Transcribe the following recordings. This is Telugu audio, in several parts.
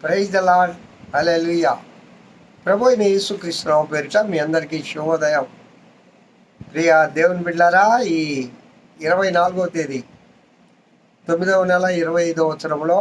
ప్రైజ్ ద లాడ్ అలెలుయ ప్రభు అయిన యేసుకృష్ణ పేరిట మీ అందరికీ శుభోదయం. ప్రియ దేవుని బిడ్డారా ఈ ఇరవై నాలుగో తేదీ తొమ్మిదవ నెల ఇరవై ఐదవ సంవత్సరంలో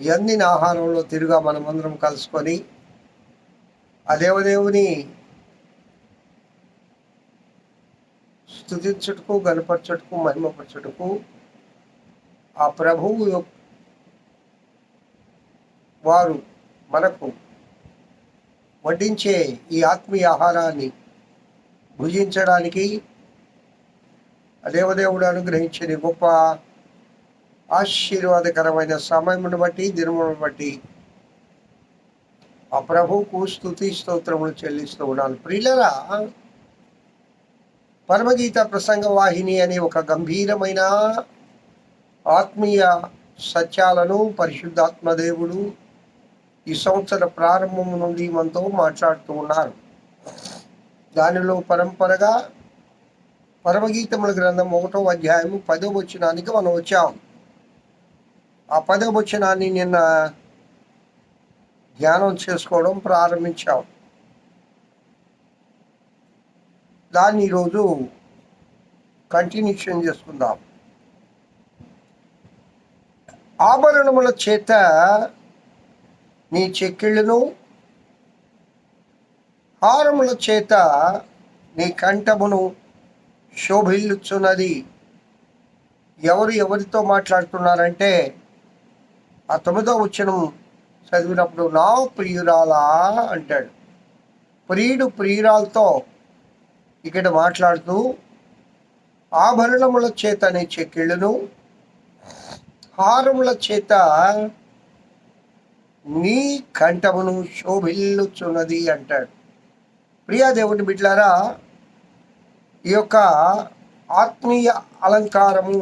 ఎందిన ఆహారంలో తిరుగా మనమందరం కలుసుకొని ఆ దేవదేవుని స్థుతించుటకు గనపరచుటకు మహిమపరచుటకు ఆ ప్రభువు యొక్క వారు మనకు వడ్డించే ఈ ఆత్మీయ ఆహారాన్ని భుజించడానికి దేవదేవుడు అనుగ్రహించిన గొప్ప ఆశీర్వాదకరమైన సమయమును బట్టి దినమును బట్టి ఆ ప్రభువుకు స్థుతి స్తోత్రములు చెల్లిస్తూ ఉన్నాను. ప్రియులరా పరమగీత ప్రసంగ వాహిని అనే ఒక గంభీరమైన ఆత్మీయ సత్యాలను పరిశుద్ధాత్మదేవుడు ఈ సంవత్సర ప్రారంభం నుండి మనతో మాట్లాడుతూ ఉన్నారు. దానిలో పరంపరగా పరమగీతముల గ్రంథం ఒకటో అధ్యాయము పదో వచనానికి మనం వచ్చాం. ఆ పదో వచనాన్ని నిన్న ధ్యానం చేసుకోవడం ప్రారంభించాం. దాన్ని ఈరోజు కంటిన్యూషన్ చేసుకుందాం. ఆభరణముల చేత నీ చెక్కిళ్ళను హారముల చేత నీ కంఠమును శోభిల్లుచున్నది. ఎవరు ఎవరితో మాట్లాడుతున్నారంటే ఆ తొమ్మిదో వచనం చదివినప్పుడు నా ప్రియురాలా అంటాడు. ప్రియుడు ప్రియురాలతో ఇక్కడ మాట్లాడుతూ ఆభరణముల చేత నీ చెక్కిళ్ళను హారముల చేత నీ కంఠమును శోభిల్లుచున్నది అంటాడు. ప్రియా దేవుని బిడ్లారా ఈ యొక్క ఆత్మీయ అలంకారము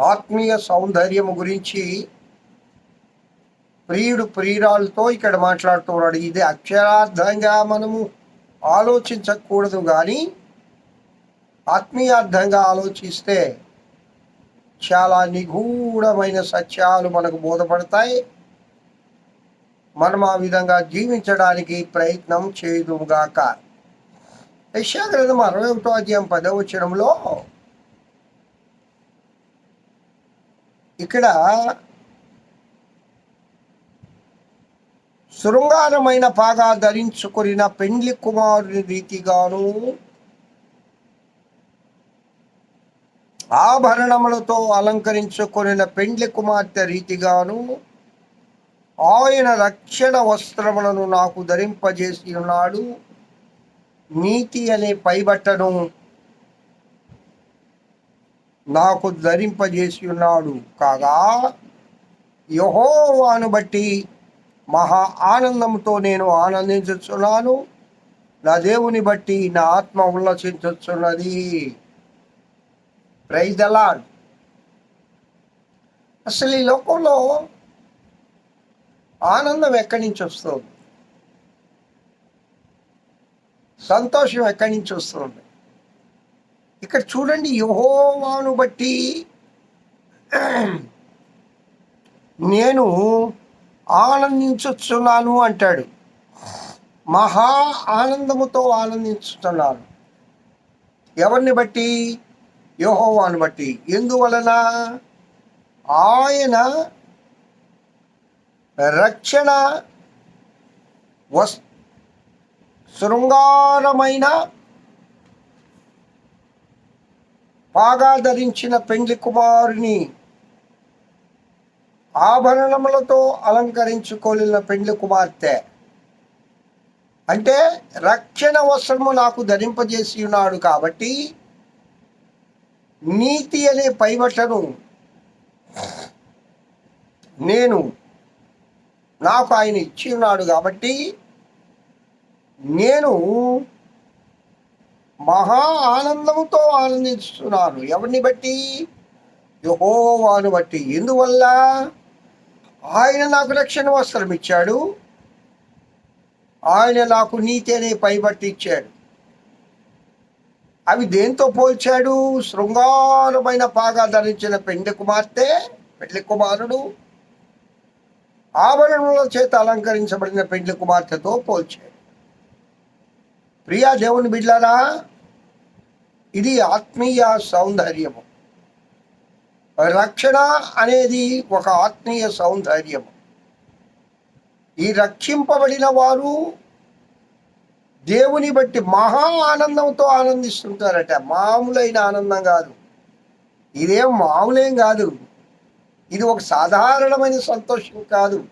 ఆత్మీయ సౌందర్యము గురించి ప్రియుడు ప్రియురాలతో ఇక్కడ మాట్లాడుతున్నాడు ఇది అక్షరార్థంగా మనము ఆలోచించకూడదు కానీ ఆత్మీయార్థంగా ఆలోచిస్తే చాలా నిగూఢమైన సత్యాలు మనకు బోధపడతాయి. మనం ఆ విధంగా జీవించడానికి ప్రయత్నం చేయదుగాక యశాగ్రంథం అరవై ఒకటో అధ్యాయం పదవచనంలో ఇక్కడ శృంగారమైన పాగా ధరించుకున్న పెండ్లి కుమారుని రీతిగాను ఆభరణములతో అలంకరించుకొనిన పెండ్లి కుమార్తె రీతిగాను ఆయన రక్షణ వస్త్రములను నాకు ధరింపజేసి ఉన్నాడు. నీతి అనే పైబట్టను నాకు ధరింపజేసి ఉన్నాడు. కాగా యహోవాను బట్టి మహా ఆనందంతో నేను ఆనందించుచున్నాను. నా దేవుని బట్టి నా ఆత్మ ఉల్లసించుచున్నది. ప్రైజ్ ద లాడ్ అసలు ఈ లోకంలో ఆనందం ఎక్కడి నుంచి వస్తుంది? సంతోషం ఎక్కడి నుంచి వస్తుంది? ఇక్కడ చూడండి యహోవాను బట్టి నేను ఆనందించుచున్నాను అంటాడు. మహా ఆనందముతో ఆనందించుతున్నాను. ఎవరిని బట్టి? యహోవాను బట్టి. ఎందువలన? ఆయన రక్షణ వస్ శృంగారమైన బాగా ధరించిన పెండ్లి కుమారుని ఆభరణములతో అలంకరించుకోలిన పెండ్లి కుమార్తె. అంటే రక్షణ వస్త్రము నాకు ధరింపజేసి ఉన్నాడు కాబట్టి నీతి అనే పైబట్టను నేను నాకు ఆయన ఇచ్చి ఉన్నాడు కాబట్టి నేను మహా ఆనందముతో ఆనందిస్తున్నాను. ఎవరిని బట్టి? యహోవాను బట్టి. ఎందువల్ల? ఆయన నాకు రక్షణ వస్త్రం ఇచ్చాడు. ఆయన నాకు నీతి అనే పైబట్టి ఇచ్చాడు. అవి దేంతో పోల్చాడు? శృంగారమైన పాగా ధరించిన పెండె కుమార్తె పెళ్ళి కుమారుడు. ఆభరణముల చేత అలంకరించబడిన పెండ్లి కుమార్తెతో పోల్చాడు. ప్రియా దేవుని బిడ్లారా ఇది ఆత్మీయ సౌందర్యము. రక్షణ అనేది ఒక ఆత్మీయ సౌందర్యము. ఈ రక్షింపబడిన వారు దేవుని బట్టి మహా ఆనందంతో ఆనందిస్తుంటారట. మామూలైన ఆనందం కాదు. ఇదేం మామూలేం కాదు. ఇది ఒక సాధారణమైన సంతోషం కాదు.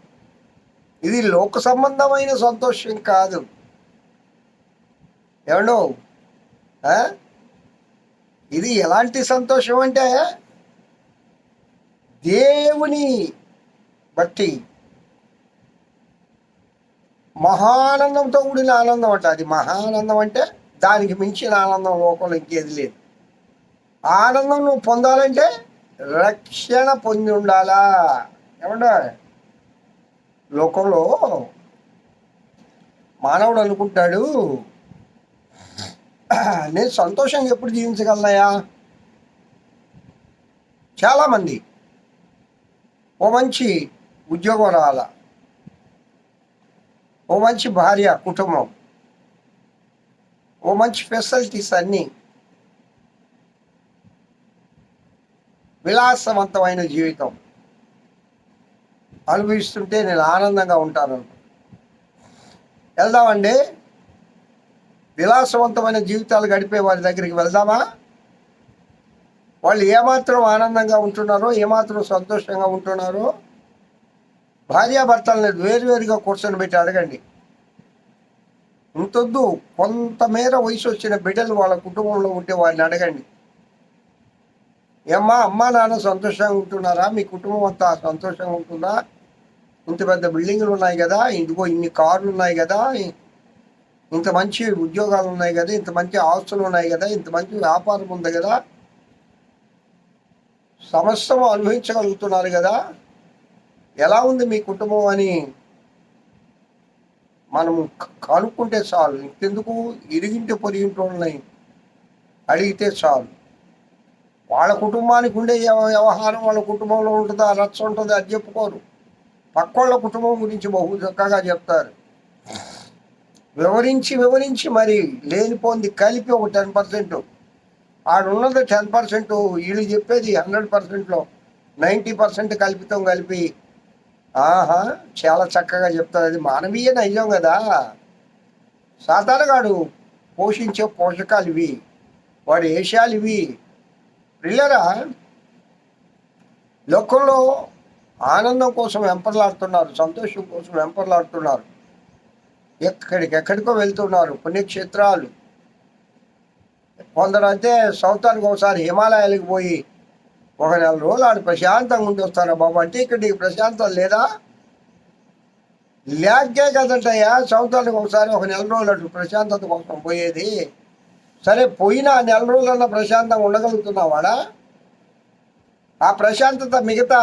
ఇది లోక సంబంధమైన సంతోషం కాదు. ఏమండో? ఇది ఎలాంటి సంతోషం అంటే దేవుని బట్టి మహానందంతో కూడిన ఆనందం అంట. అది మహానందం అంటే దానికి మించిన ఆనందం లోకంలో ఇంకేది లేదు. ఆనందం నువ్వు పొందాలంటే రక్షణ పొంది ఉండాలా? ఏమంటా లోకంలో మానవుడు అనుకుంటాడు నేను సంతోషంగా ఎప్పుడు జీవించగలనయా చాలామంది ఓ మంచి ఉద్యోగం రావాలా? ఓ మంచి భార్య కుటుంబం. ఓ మంచి ఫెసిలిటీస్ అన్నీ విలాసవంతమైన జీవితం. అనుభవిస్తుంటే నేను ఆనందంగా ఉంటాను. వెళ్దామండి. విలాసవంతమైన జీవితాలు గడిపే వారి దగ్గరికి వెళ్దామా? వాళ్ళు ఏమాత్రం ఆనందంగా ఉంటున్నారో ఏమాత్రం సంతోషంగా ఉంటున్నారో భార్యాభర్తలను వేరువేరుగా కూర్చొని పెట్టి అడగండి. ఇంతొద్దు కొంతమేర వయసు వచ్చిన బిడ్డలు వాళ్ళ కుటుంబంలో ఉంటే వారిని అడగండి. ఏమ్మా అమ్మా నాన్న సంతోషంగా ఉంటున్నారా? మీ కుటుంబం అంతా సంతోషంగా ఉంటుందా? ఇంత పెద్ద బిల్డింగులు ఉన్నాయి కదా ఇందుకో ఇన్ని కార్లు ఉన్నాయి కదా ఇంత మంచి ఉద్యోగాలు ఉన్నాయి కదా ఇంత మంచి ఆస్తులు ఉన్నాయి కదా ఇంత మంచి వ్యాపారం ఉంది కదా. సమస్తం అనుభవించగలుగుతున్నారు కదా. ఎలా ఉంది మీ కుటుంబం అని మనము కనుక్కుంటే చాలు. ఇంకెందుకు ఇరిగింటి పొరిగింటున్నాయి అడిగితే చాలు. వాళ్ళ కుటుంబానికి ఉండే వ్యవహారం వాళ్ళ కుటుంబంలో ఉంటుందా? రచ్చ ఉంటుంది? అది చెప్పుకోరు. పక్కోళ్ళ కుటుంబం గురించి బహు చక్కగా చెప్తారు. వివరించి వివరించి మరి లేనిపోంది కలిపి ఒక టెన్ పర్సెంట్. ఆడున్నది టెన్ పర్సెంట్. వీళ్ళు చెప్పేది హండ్రెడ్ పర్సెంట్లో నైంటీ పర్సెంట్ కల్పితం కలిపి ఆహా చాలా చక్కగా చెప్తారు. అది మానవీయ నైజం కదా. సాధారణగాడు పోషించే పోషకాలు ఇవి. వాడి ఏషాలు ఇవి? పిల్లరా లోకంలో ఆనందం కోసం వెంపర్లాడుతున్నారు సంతోషం కోసం వెంపర్లాడుతున్నారు. ఎక్కడికి ఎక్కడికో వెళ్తున్నారు పుణ్యక్షేత్రాలు. కొందరు అయితే సంవత్సరానికి ఒకసారి హిమాలయాలకు పోయి ఒక నెల రోజులు ఆడు ప్రశాంతంగా ఉండి వస్తారా బాబు? అంటే ఇక్కడ నీకు ప్రశాంతం లేదా? లేకే కదంటయ్యా సంవత్సరానికి ఒకసారి ఒక నెల రోజులు అటు ప్రశాంతత కోసం పోయేది. సరే పోయిన ఆ నెల రోజులన్నా ప్రశాంతంగా ఉండగలుగుతున్నావాడా? ఆ ప్రశాంతత మిగతా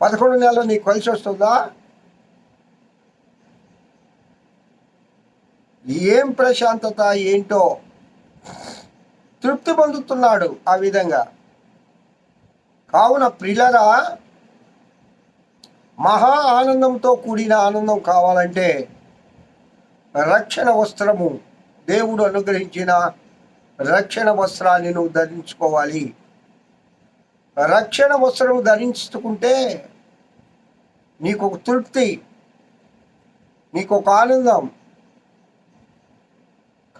పదకొండు నెలలు నీకు కలిసి వస్తుందా? ఏం ప్రశాంతత ఏంటో తృప్తి పొందుతున్నాడు ఆ విధంగా. కావున ప్రిలరా మహా ఆనందంతో కూడిన ఆనందం కావాలంటే రక్షణ వస్త్రము దేవుడు అనుగ్రహించిన రక్షణ వస్త్రాన్ని నువ్వు ధరించుకోవాలి. రక్షణ వస్త్రము ధరించుకుంటే నీకు ఒక తృప్తి నీకు ఒక ఆనందం.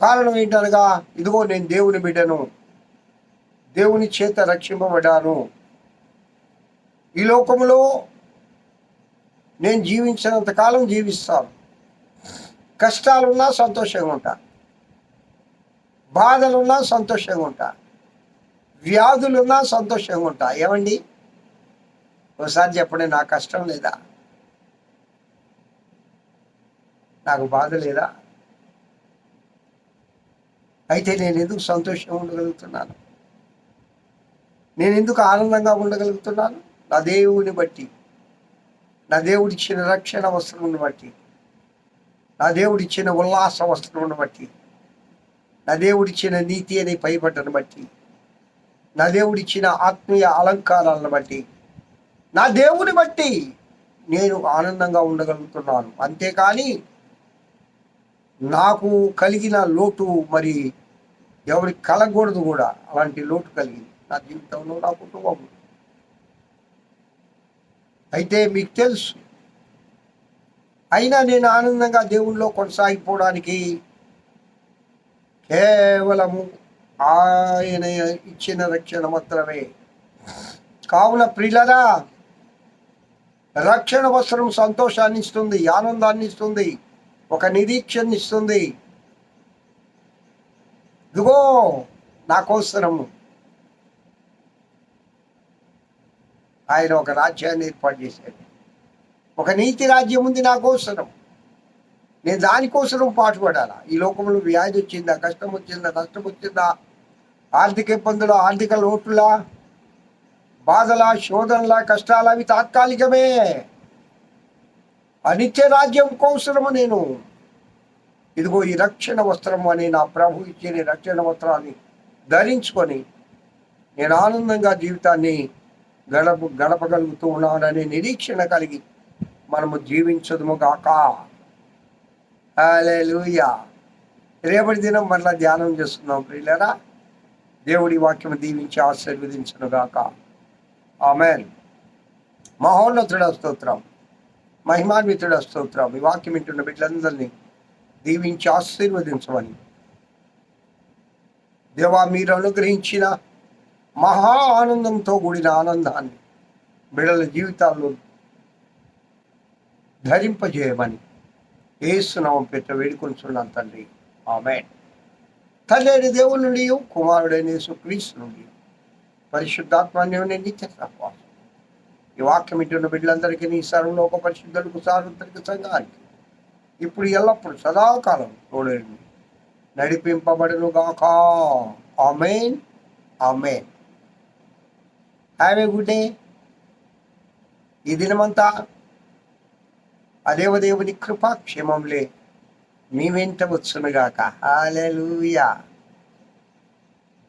కారణం ఏంటనగా ఇదిగో నేను దేవుని బిడ్డను దేవుని చేత రక్షింపబడ్డాను. ఈ లోకంలో నేను జీవించినంత కాలం జీవిస్తాను. కష్టాలున్నా సంతోషంగా ఉంటా బాధలున్నా సంతోషంగా ఉంటా వ్యాధులున్నా సంతోషంగా ఉంటా ఏమండి? ఒకసారి చెప్పండి నాకు కష్టం లేదా? నాకు బాధ లేదా? అయితే నేను ఎందుకు సంతోషంగా ఉండగలుగుతున్నాను? నేను ఎందుకు ఆనందంగా ఉండగలుగుతున్నాను? నా దేవుని బట్టి నా దేవుడిచ్చిన రక్షణ వస్త్రమును బట్టి నా దేవుడిచ్చిన ఉల్లాస వస్త్రమును బట్టి నా దేవుడిచ్చిన నీతి అనే పైబట్టను బట్టి నా దేవుడిచ్చిన ఆత్మీయ అలంకారాలను బట్టి నా దేవుని బట్టి నేను ఆనందంగా ఉండగలుగుతున్నాను. అంతేకాని నాకు కలిగిన లోటు మరి ఎవరికి కలగకూడదు కూడా. అలాంటి లోటు కలిగింది. నా జీవితంలో నా కుటుంబంలో అయితే మీకు తెలుసు. అయినా నేను ఆనందంగా దేవుణ్ణిలో కొనసాగిపోవడానికి కేవలము ఆయన ఇచ్చిన రక్షణ మాత్రమే. కావున ప్రిలరా రక్షణ వస్త్రం సంతోషాన్ని ఇస్తుంది ఆనందాన్ని ఇస్తుంది ఒక నిరీక్షణ ఇస్తుంది. ఇదిగో నాకోసరము ఆయన ఒక రాజ్యాన్ని ఏర్పాటు చేశాడు. ఒక నీతి రాజ్యం ఉంది నా కోసరం. నేను దానికోసరం పాటుపడాలా? ఈ లోకంలో వ్యాధి వచ్చిందా? కష్టం వచ్చిందా? నష్టం వచ్చిందా? ఆర్థిక ఇబ్బందులు? ఆర్థిక లోటులా? బాధలా? శోధనలా? కష్టాలు? అవి తాత్కాలికమే. అనిత్య రాజ్యం కోసరము నేను. ఇదిగో ఈ రక్షణ వస్త్రం అని నా ప్రభు ఇచ్చిన రక్షణ వస్త్రాన్ని ధరించుకొని నేను ఆనందంగా జీవితాన్ని గడప గడపగలుగుతూ ఉన్నాననే నిరీక్షణ కలిగి మనము జీవించదుము గాక. హల్లెలూయా. రేపటి దినం మరలా ధ్యానం చేస్తున్నాం ప్రియులరా. దేవుడి వాక్యం దీవించి ఆశీర్వదించను గాక. ఆమెన్. మహోన్నతుడ స్తోత్రం. మహిమాన్వితుడ స్తోత్రం. ఈ వాక్యం వింటున్న బిడ్డలందరినీ దీవించి ఆశీర్వదించమని. దేవా మీరు అనుగ్రహించిన మహా ఆనందంతో కూడిన ఆనందాన్ని బిడల జీవితాల్లో ధరింపజేయమని ఏసునామం పెట్ట వేడుకొనిచున్నాను తండ్రి. ఆమె తండ్రి దేవుని నుండి కుమారుడైన యేసు నుండి పరిశుద్ధాత్మాన్ని నిత్య సహవాసం. ఈ వాక్యం ఇంటున్న బిడ్డలందరికీ నీ సర్వలోక పరిశుద్ధులకు సార్వత్రిక సంఘానికి ఇప్పుడు ఎల్లప్పుడు సదాకాలం తోడేయండి నడిపింపబడును గాక amen. Amen. Have a good day ఈ దినమంతా అదేవ కృపా క్షేమంలే మీ వెంట వచ్చునుగాక. హాలూయా